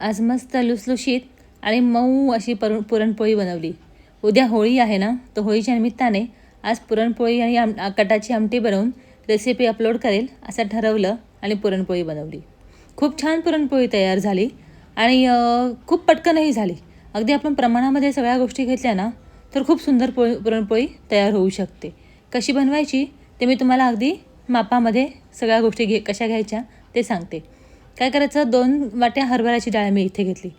आज मस्त लुसलुशीत आणि मऊ अशी पर पुरणपोळी बनवली. उद्या होळी आहे ना तर होळीच्या निमित्ताने आज पुरणपोळी आणि आम कटाची आमटी बनवून रेसिपी अपलोड करेल असं ठरवलं आणि पुरणपोळी बनवली. खूप छान पुरणपोळी तयार झाली आणि खूप पटकनही झाली. अगदी आपण प्रमाणामध्ये सगळ्या गोष्टी घेतल्या ना तर खूप सुंदर पोळी पुरणपोळी तयार होऊ शकते. कशी बनवायची ते मी तुम्हाला अगदी मापामध्ये सगळ्या गोष्टी घे कशा घ्यायच्या ते सांगते. काय करायचं? दोन वाट्या हरभऱ्याची डाळ मी इथे घेतली.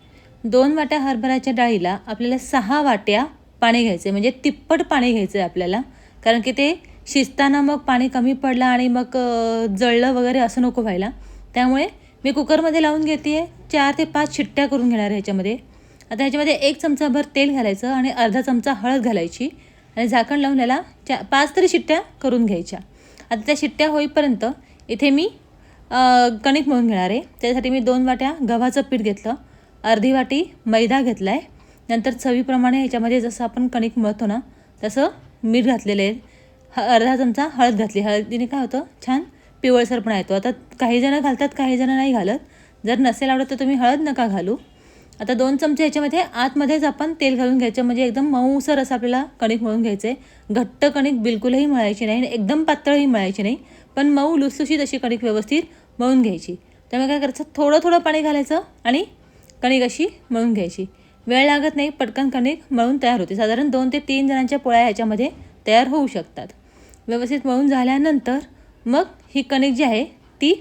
दोन वाट्या हरभऱ्याच्या डाळीला आपल्याला सहा वाट्या पाणी घ्यायचे म्हणजे तिप्पट पाणी घ्यायचं आहे आपल्याला. कारण की ते शिजताना मग पाणी कमी पडलं आणि मग जळलं वगैरे असं नको व्हायला. त्यामुळे मी कुकरमध्ये लावून घेते आहे चार ते पाच शिट्ट्या करून घेणार ह्याच्यामध्ये. आता ह्याच्यामध्ये एक चमचाभर तेल घालायचं आणि अर्धा चमचा हळद घालायची आणि झाकण लावून याला चा पाच तरी शिट्ट्या करून घ्यायच्या. आता त्या शिट्ट्या होईपर्यंत इथे मी कणिक मळून घेणार आहे. त्यासाठी मी दोन वाट्या गव्हाचं पीठ घेतलं. अर्धी वाटी मैदा घेतला आहे नंतर चवीप्रमाणे ह्याच्यामध्ये जसं आपण कणिक मळतो ना तसं मीठ घातलेलं आहे. ह अर्धा चमचा हळद घातली. हळदीने काय होतं? छान पिवळसरपणा येतो आता काही जणं घालतात काही जणं नाही घालत. जर नसेल आवडत तर तुम्ही हळद नका घालू. आता दोन चमचे ह्याच्यामध्ये आतमध्येच आपण तेल घालून घ्यायचं. म्हणजे एकदम मऊसर असं आपल्याला कणिक मळून घ्यायचं आहे घट्ट कणिक बिलकुलही मळायची नाही आणि एकदम पातळही मळायची नाही. पण मऊ लुसलुशीत अशी कणिक व्यवस्थित मळून घ्यायची. त्यामुळे काय करायचं? थोडं थोडं पाणी घालायचं आणि कणिक अशी मळून घ्यायची. वेळ लागत नाही पटकन कणिक मळून तयार होते. साधारण दोन ते तीन जणांच्या पोळ्या ह्याच्यामध्ये तयार होऊ शकतात. व्यवस्थित मळून झाल्यानंतर मग ही कणिक जी आहे ती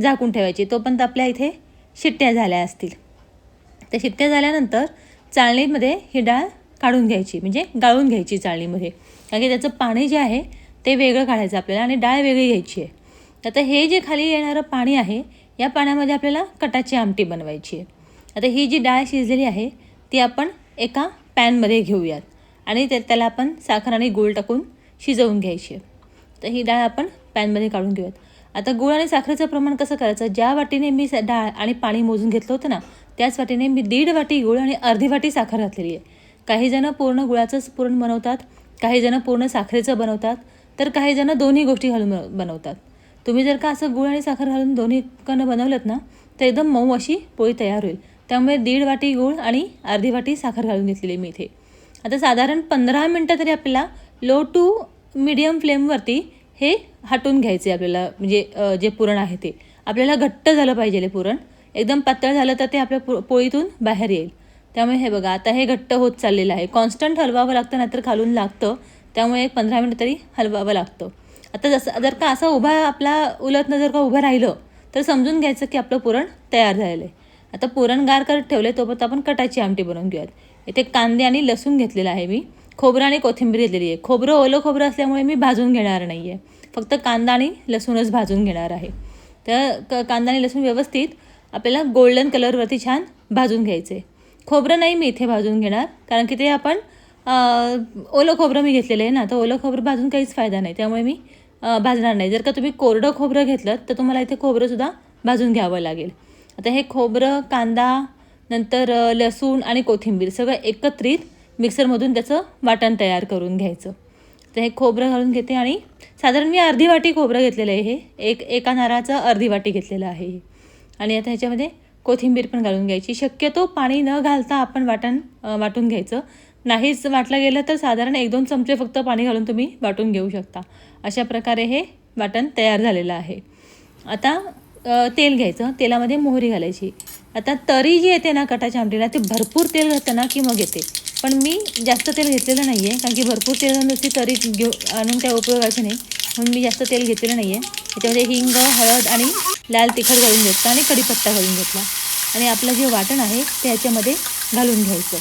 झाकून ठेवायची. तोपर्यंत आपल्या इथे शिट्ट्या झाल्या असतील. त्या शिट्ट्या झाल्यानंतर चाळणीमध्ये ही डाळ काढून घ्यायची. म्हणजे गाळून घ्यायची चाळणीमध्ये. कारण की त्याचं पाणी जे आहे ते वेगळं काढायचं आपल्याला आणि डाळ वेगळी घ्यायची आहे. आता हे जे खाली येणारं पाणी आहे या पाण्यामध्ये आपल्याला कटाची आमटी बनवायची आहे. आता ही जी डाळ शिजलेली आहे ती आपण एका पॅनमध्ये घेऊयात आणि ते त्याला आपण साखर आणि गूळ टाकून शिजवून घ्यायची तर ही डाळ आपण पॅनमध्ये काढून घेऊयात. आता गूळ आणि साखरेचं प्रमाण कसं करायचं? ज्या वाटीने मी स- डाळ आणि पाणी मोजून घेतलं होतं ना त्याच वाटीने मी दीड वाटी गूळ आणि अर्धी वाटी साखर घातलेली आहे. काही जणं पूर्ण गुळाचंच पुरण बनवतात काही जणं पूर्ण साखरेचं बनवतात तर काही जणं दोन्ही गोष्टी घालून बनवतात. तुम्ही जर का असं गूळ आणि साखर घालून दोन्ही कणं बनवलं ना तर एकदम मऊ अशी पोळी तयार होईल. त्यामुळे दीड वाटी गूळ आणि अर्धी वाटी साखर घालून घेतलेली मी इथे. आता साधारण पंधरा मिनटं तरी आपल्याला लो टू मिडियम फ्लेमवरती हे हटून घ्यायचे आपल्याला म्हणजे जे पुरण आहे ते. आपल्याला घट्ट झालं पाहिजे पुरण. एकदम पातळ झालं तर ते आपल्या पो पोळीतून बाहेर येईल. त्यामुळे हे बघा आता हे घट्ट होत चाललेलं आहे. कॉन्स्टंट हलवावं लागतं नाहीतर खालून लागतं. त्यामुळे एक पंधरा मिनटं तरी हलवावं लागतं. आता जसं जर का असं उभा आपला उलटनं जर का उभं राहिलं तर समजून घ्यायचं की आपलं पुरण तयार झालेलं आहे. आता पुरण गार करत ठेवले तोपर्यंत आपण कटाची आमटी बनवून घेऊयात. इथे कांदे आणि लसूण घेतलेला आहे मी. खोबरं आणि कोथिंबीर घेतलेली आहे. खोबरं ओलं खोबरं असल्यामुळे मी भाजून घेणार नाही आहे फक्त कांदा आणि लसूणच भाजून घेणार आहे. तर क कांदा आणि लसूण व्यवस्थित आपल्याला गोल्डन कलरवरती छान भाजून घ्यायचे खोबरं नाही मी इथे भाजून घेणार कारण की ते आपण ओलं खोबरं मी घेतलेलं आहे ना तर ओलं खोबरं भाजून काहीच फायदा नाही. त्यामुळे मी भाजणार नाही. जर का तुम्ही कोरडं खोबरं घेतलं तर तुम्हाला इथे खोबरंसुद्धा भाजून घ्यावं लागेल. आता हे खोबरं कांदा नंतर लसूण आणि कोथिंबीर सगळं एकत्रित मिक्सरमधून त्याचं वाटण तयार करून घ्यायचं. तर हे खोबरं घालून घेते आणि साधारण मी अर्धी वाटी खोबरं घेतलेलं आहे हे. एक एका नारळाचं अर्धी वाटी घेतलेलं आहे हे. आणि आता ह्याच्यामध्ये कोथिंबीर पण घालून घ्यायची. शक्यतो पाणी न घालता आपण वाटण वाटून घ्यायचं. नाहीच वाटलं गेलं तर साधारण एक दोन चमचे फक्त पाणी घालून तुम्ही वाटून घेऊ शकता. अशा प्रकारे हे वाटण तयार झालेलं आहे. आता तेल घ्यायचं. तेलामध्ये मोहरी घालायची. आता तरी जी येते ना कटाच्या आमटीला ते भरपूर तेल घातलं ना की मग येते. पण मी जास्त तेल घेतलेलं नाही आहे कारण की भरपूर तेल नुसती तरी घेऊ आणून त्या उपयोगाची नाही. म्हणून मी जास्त तेल घेतलेलं नाही आहे त्याच्यामध्ये हिंग हळद आणि लाल तिखट घालून घेतला आणि कढीपत्ता घालून घेतला. आणि आपलं जे वाटण आहे ते ह्याच्यामध्ये घालून घ्यायचं.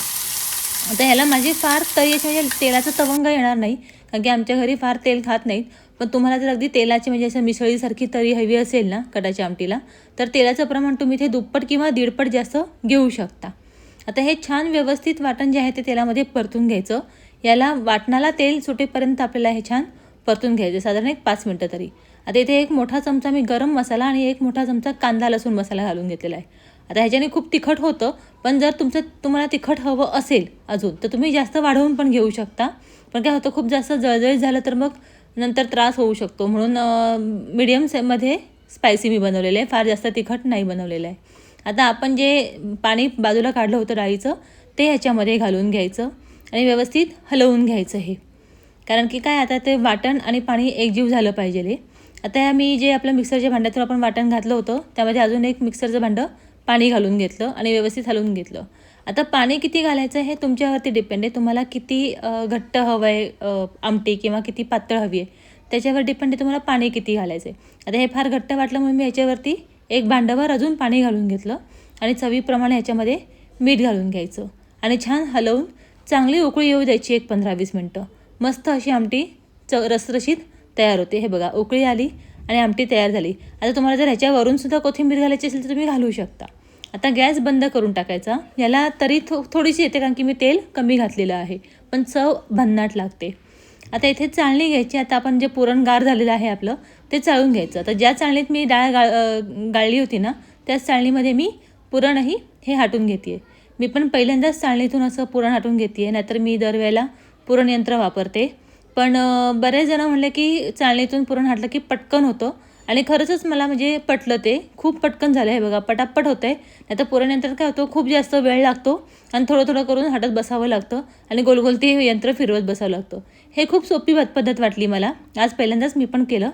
आता ह्याला माझी फार तरी अशी म्हणजे तेलाचा तवंग येणार नाही कारण की आमच्या घरी फार तेल खात नाहीत. पण तुम्हाला जर अगदी तेलाची म्हणजे असं मिसळीसारखी तरी हवी असेल ना कटाच्या आमटीला तर तेलाचं प्रमाण तुम्ही इथे दुप्पट किंवा दीडपट जास्त घेऊ शकता. आता हे छान व्यवस्थित वाटण जे आहे ते तेलामध्ये परतून घ्यायचं. याला वाटणाला तेल सुटेपर्यंत आपल्याला हे छान परतून घ्यायचं साधारण एक पाच मिनटं तरी. आता इथे एक मोठा चमचा मी गरम मसाला आणि एक मोठा चमचा कांदा लसूण मसाला घालून घेतलेला आहे. आता ह्याच्याने खूप तिखट होतं पण जर तुमचं तुम्हाला तिखट हवं असेल अजून तर तुम्ही जास्त वाढवून पण घेऊ शकता. पण काय होतं खूप जास्त जळजळीत झालं तर मग नंतर त्रास होऊ शकतो. म्हणून मीडियम सेमध्ये स्पायसी मी बनवलेलं आहे. फार जास्त तिखट नाही बनवलेलं आहे. आता आपण जे पाणी बाजूला काढलं होतं डाळीचं ते ह्याच्यामध्ये घालून घ्यायचं आणि व्यवस्थित हलवून घ्यायचं हे. कारण की काय आता ते वाटण आणि पाणी एकजीव झालं पाहिजे हे. आता मी जे आपलं मिक्सरच्या भांड्यातून आपण वाटण घातलं होतं त्यामध्ये अजून एक मिक्सरचं भांडं पाणी घालून घेतलं आणि व्यवस्थित हलवून घेतलं. आता पाणी किती घालायचं हे तुमच्यावरती डिपेंड आहे. तुम्हाला किती घट्ट हवं आहे आमटी किंवा किती पातळ हवी आहे त्याच्यावर डिपेंड आहे तुम्हाला पाणी किती घालायचं आहे. आता हे फार घट्ट वाटलं म्हणून मी याच्यावरती एक भांडंभर अजून पाणी घालून घेतलं आणि चवीप्रमाणे ह्याच्यामध्ये मीठ घालून घ्यायचं आणि छान हलवून चांगली उकळी येऊ द्यायची एक पंधरा वीस मिनटं. मस्त अशी आमटी च रसरशीत तयार होते. हे बघा उकळी आली आणि आमटी तयार झाली. आता तुम्हाला जर ह्याच्यावरून सुद्धा कोथिंबीर घालायची असेल तर तुम्ही घालू शकता. आता गॅस बंद करून टाकायचा. याला तरी थो थोडीशी येते कारण की मी तेल कमी घातलेलं आहे. पण चव भन्नाट लागते. आता इथे चाळणी घ्यायची. आता आपण जे पुरण गार झालेलं आहे आपलं ते चाळून घ्यायचं. आता ज्या चाळणीत मी डाळ गाळ गाळली होती ना त्याच चाळणीमध्ये मी पुरणही हे हाटून घेते मी पण पहिल्यांदाच चाळणीतून असं पुरण हाटून घेते नाहीतर मी दरवेळेला पुरणयंत्र वापरते. पण बरेच जण म्हणले की चाळणीतून पुरण हाटलं की पटकन होतं. आणि खरंचच मला म्हणजे पटलं ते. खूप पटकन झालं आहे बघा. पटापट होतं आहे नाही तर पुरणयंत्रात काय होतं खूप जास्त वेळ लागतो आणि थोडं थोडं करून हाटत बसावं लागतं आणि गोलगोल ते यंत्र फिरवत बसावं लागतं. हे खूप सोपी पद्धत वाटली मला. आज पहिल्यांदाच मी पण केलं.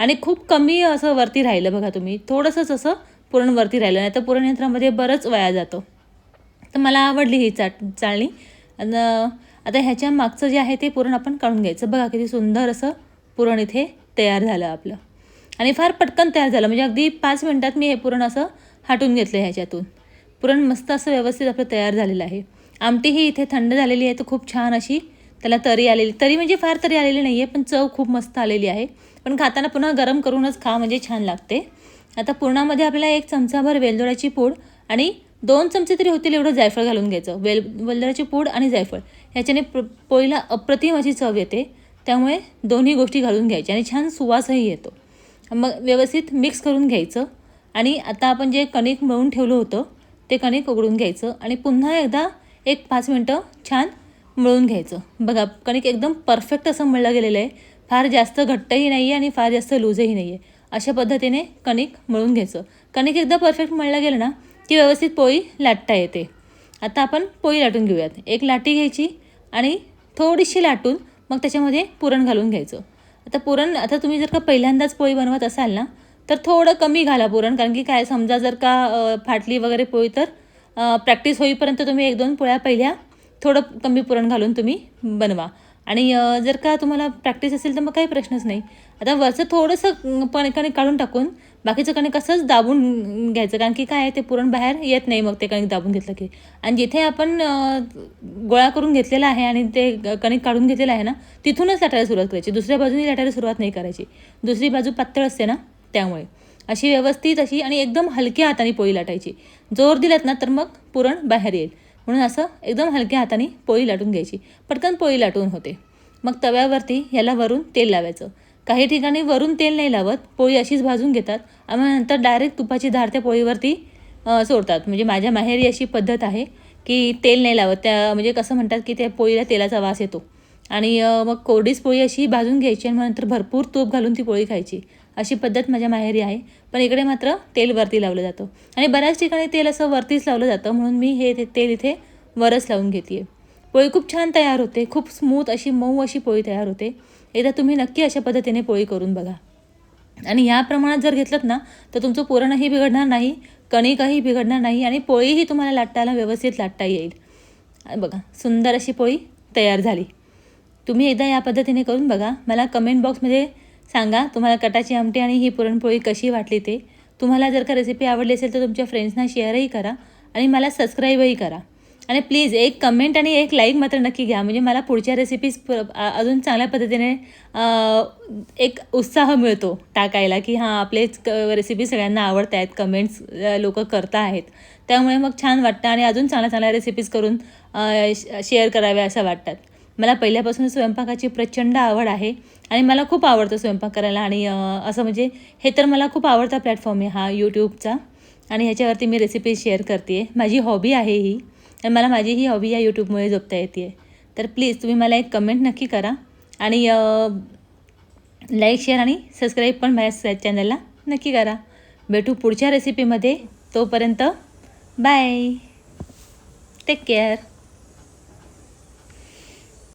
आणि खूप कमी असं वरती राहिलं बघा तुम्ही. थोडंसंच असं पुरण वरती राहिलं. नाही तर पुरणयंत्रामध्ये बरंच वाया जातं. तर मला आवडली ही चाट चाळणी. आणि आता ह्याच्या मागचं जे आहे ते पुरण आपण काढून घ्यायचं. बघा किती सुंदर असं पुरण इथे तयार झालं आपलं. आणि फार पटकन तयार झालं. म्हणजे अगदी पाच मिनटात मी हे पुरण असं हाटून घेतलं ह्याच्यातून. पुरण मस्त असं व्यवस्थित आपलं तयार झालेलं आहे. आमटी ही इथे थंड झालेली आहे तर खूप छान अशी त्याला तरी आलेली तरी म्हणजे फार तरी आलेली नाही आहे पण चव खूप मस्त आलेली आहे. पण खाताना पुन्हा गरम करूनच खा म्हणजे छान लागते. आता पुरणामध्ये आपल्याला एक चमचाभर वेलदोड्याची पूड आणि दोन चमचे तरी होतील एवढं जायफळ घालून घ्यायचं. वेल वेलदोड्याची पूड आणि जायफळ. ह्याच्याने प्र पोळीला अप्रतिम अशी चव येते. त्यामुळे दोन्ही गोष्टी घालून घ्यायच्या आणि छान सुवासही येतो. मग व्यवस्थित मिक्स करून घ्यायचं. आणि आता आपण जे कणिक मळून ठेवलं होतं ते कणिक उघडून घ्यायचं. आणि पुन्हा एकदा एक पाच मिनटं छान मळून घ्यायचं. बघा कणिक एकदम परफेक्ट असं मळलं गेलेलं आहे. फार जास्त घट्टही नाही आहे आणि फार जास्त लूजही नाही आहे अशा पद्धतीने कणिक मळून घ्यायचं. कणिक एकदा परफेक्ट मळलं गेलं ना की व्यवस्थित पोळी लाटता येते. आता आपण पोळी लाटून घेऊयात. एक लाटी घ्यायची आणि थोडीशी लाटून मग त्याच्यामध्ये पुरण घालून घ्यायचं. आता पुरण आता तुम्ही जर का पहिल्यांदाच पोळी बनवत असाल ना तर थोडं कमी घाला पुरण कारण की काय समजा जर का फाटली वगैरे पोळी तर प्रॅक्टिस होईपर्यंत तुम्ही एक दोन पोळ्या पहिल्या थोडं कमी पुरण घालून तुम्ही बनवा. आणि जर का तुम्हाला प्रॅक्टिस असेल तर मग काही प्रश्नच नाही. आता वरचं थोडंसं पण कणिक काढून टाकून बाकीचं कणिक असंच दाबून घ्यायचं. कारण की काय आहे ते पुरण बाहेर येत नाही मग ते कणिक दाबून घेतलं की. आणि जिथे आपण गोळा करून घेतलेला आहे आणि ते कणिक काढून घेतलेलं आहे ना तिथूनच लाटायला सुरुवात करायची. दुसऱ्या बाजूने लाटायला सुरुवात नाही करायची. दुसरी बाजू पातळ असते ना त्यामुळे. अशी व्यवस्थित अशी आणि एकदम हलक्या हाताने पोळी लाटायची. जोर दिलात ना तर मग पुरण बाहेर येईल. म्हणून असं एकदम हलक्या हाताने पोळी लाटून घ्यायची. पटकन पोळी लाटून होते. मग तव्यावरती याला वरून तेल लावायचं. काही ठिकाणी वरून तेल नाही लावत पोळी अशीच भाजून घेतात. आणि नंतर डायरेक्ट तुपाची धार त्या पोळीवरती सोडतात. म्हणजे माझ्या माहेरी अशी पद्धत आहे की तेल नाही लावत. त्या म्हणजे कसं म्हणतात की त्या पोळीला तेलाचा वास येतो. आणि मग कोरडीच पोळी अशी भाजून घ्यायची आणि मग नंतर भरपूर तूप घालून ती पोळी खायची. अशी पद्धत माझ्या माहेरी आहे. पण इकडे मात्र तेल वरती लावलं जातं. आणि बऱ्याच ठिकाणी तेल असं वरतीच लावलं जातं म्हणून मी हे ते- तेल इथे वरच लावून घेते पोळी खूप छान तयार होते खूप स्मूथ अशी मऊ अशी पोळी तयार होते. एकदा तुम्ही नक्की अशा पद्धतीने पोळी करून बघा. आणि ह्या प्रमाणात जर घेतलं ना तर तुमचं पुरणही बिघडणार नाही कणिकही बिघडणार नाही आणि पोळीही तुम्हाला लाटायला व्यवस्थित लाटता येईल. बघा सुंदर अशी पोळी तयार झाली. तुम्ही एकदा या पद्धतीने करून बघा. मला कमेंट बॉक्समध्ये सांगा तुम्हाला कटाची आमटी आणि ही पुरणपोळी कशी वाटली ते? तुम्हाला जर का रेसिपी आवडली असेल तर तुमच्या फ्रेंड्सना शेअरही करा आणि मला सबस्क्राईबही करा. आणि प्लीज एक कमेंट आणि एक लाईक मात्र नक्की घ्या. म्हणजे मला पुढच्या रेसिपीज अजून चांगल्या पद्धतीने एक उत्साह मिळतो टाकायला की हां आपलेच रेसिपी सगळ्यांना आवडत आहेत कमेंट्स लोक करता आहेत. त्यामुळे मग छान वाटतं आणि अजून चांगल्या चांगल्या रेसिपीज करून शेअर कराव्या असं वाटतात मला पहिल्यापासून स्वयंपाकाची प्रचंड आवड आहे आणि मला खूप आवडतं स्वयंपाक करायला आणि असं म्हणजे हे तर मला खूप आवडता प्लॅटफॉर्म आहे हा यूट्यूबचा. आणि ह्याच्यावरती मी रेसिपी शेअर करते माझी हॉबी आहे ही. आणि मला माझी ही हॉबी या यूट्यूबमुळे जपता येते तर प्लीज तुम्ही मला एक कमेंट नक्की करा. आणि लाईक शेअर आणि सबस्क्राईब पण माझ्या चॅनलला नक्की करा. भेटू पुढच्या रेसिपीमध्ये तोपर्यंत बाय टेक केअर